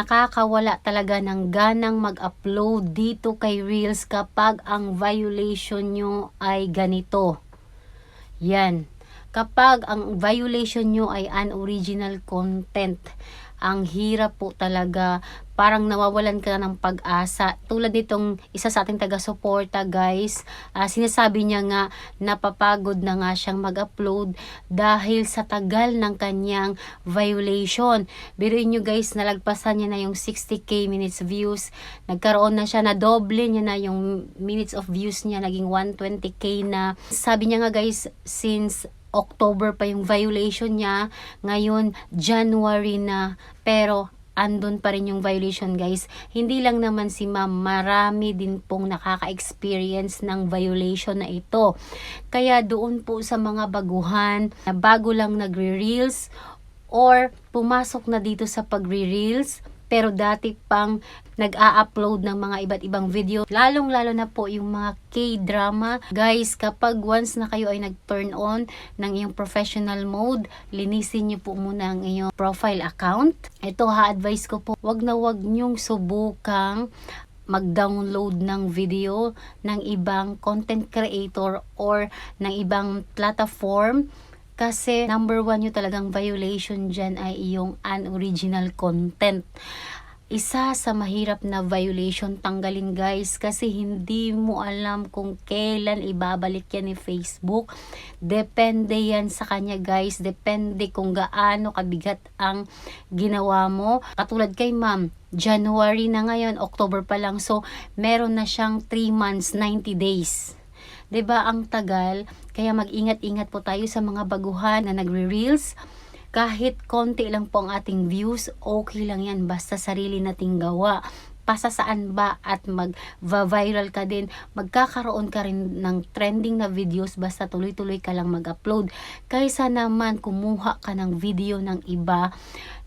Nakakawala talaga ng ganang mag-upload dito kay Reels kapag ang violation nyo ay ganito. Yan. Kapag ang violation nyo ay unoriginal content, ang hirap po talaga. Parang nawawalan ka ng pag-asa. Tulad nitong isa sa ating taga-suporta guys, ah, sinasabi niya nga napapagod na nga siyang mag-upload dahil sa tagal ng kanyang violation. Biruin nyo guys, nalagpasan niya na yung 60k minutes views. Nagkaroon na siya na doble niya na yung minutes of views niya, naging 120k na. Sabi niya nga guys, since October pa yung violation niya. Ngayon, January na. Pero, andun pa rin yung violation guys. Hindi lang naman si ma'am, marami din pong nakaka-experience ng violation na ito. Kaya doon po sa mga baguhan na bago lang nagre-reels or pumasok na dito sa pagre-reels pero dati pang nag-a-upload ng mga iba't ibang video. Lalong-lalo na po yung mga K-drama. Guys, kapag once na kayo ay nag-turn on ng iyong professional mode, linisin niyo po muna ang iyong profile account. Ito ha-advise ko po, wag na wag niyong subukang mag-download ng video ng ibang content creator or ng ibang platform kasi number one yung talagang violation dyan ay yung unoriginal content. Isa sa mahirap na violation tanggalin guys kasi hindi mo alam kung kailan ibabalik yan ni Facebook. Depende yan sa kanya guys. Depende kung gaano kabigat ang ginawa mo. Katulad kay ma'am, January na ngayon, October pa lang. So, meron na siyang 3 months, 90 days. Ba ang tagal? Kaya mag-ingat-ingat po tayo sa mga baguhan na nagre-reels. Kahit konti lang po ang ating views, okay lang yan basta sarili nating gawa. Pasa saan ba at mag-viral ka din, magkakaroon ka rin ng trending na videos basta tuloy-tuloy ka lang mag-upload. Kaysa naman kumuha ka ng video ng iba,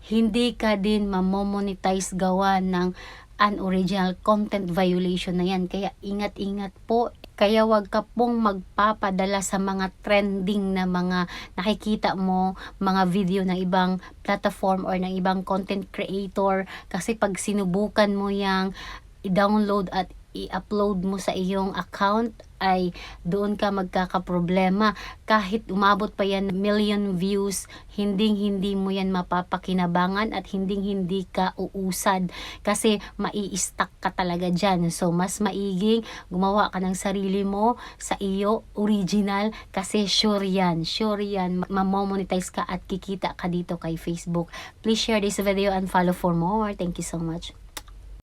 hindi ka din mamomonetize gawa ng unoriginal content violation na yan. Kaya ingat-ingat po kaya wag ka pong magpapadala sa mga trending na mga nakikita mo, mga video ng ibang platform or ng ibang content creator. Kasi pag sinubukan mo yang i-download at i-upload mo sa iyong account ay doon ka magkakaproblema. Kahit umabot pa yan million views, hindi hindi mo yan mapapakinabangan at hindi hindi ka uusad kasi mai-stuck ka talaga dyan. So, mas maiging gumawa ka ng sarili mo sa iyo original kasi sure yan. Sure yan. Mamomonetize ka at kikita ka dito kay Facebook. Please share this video and follow for more. Thank you so much.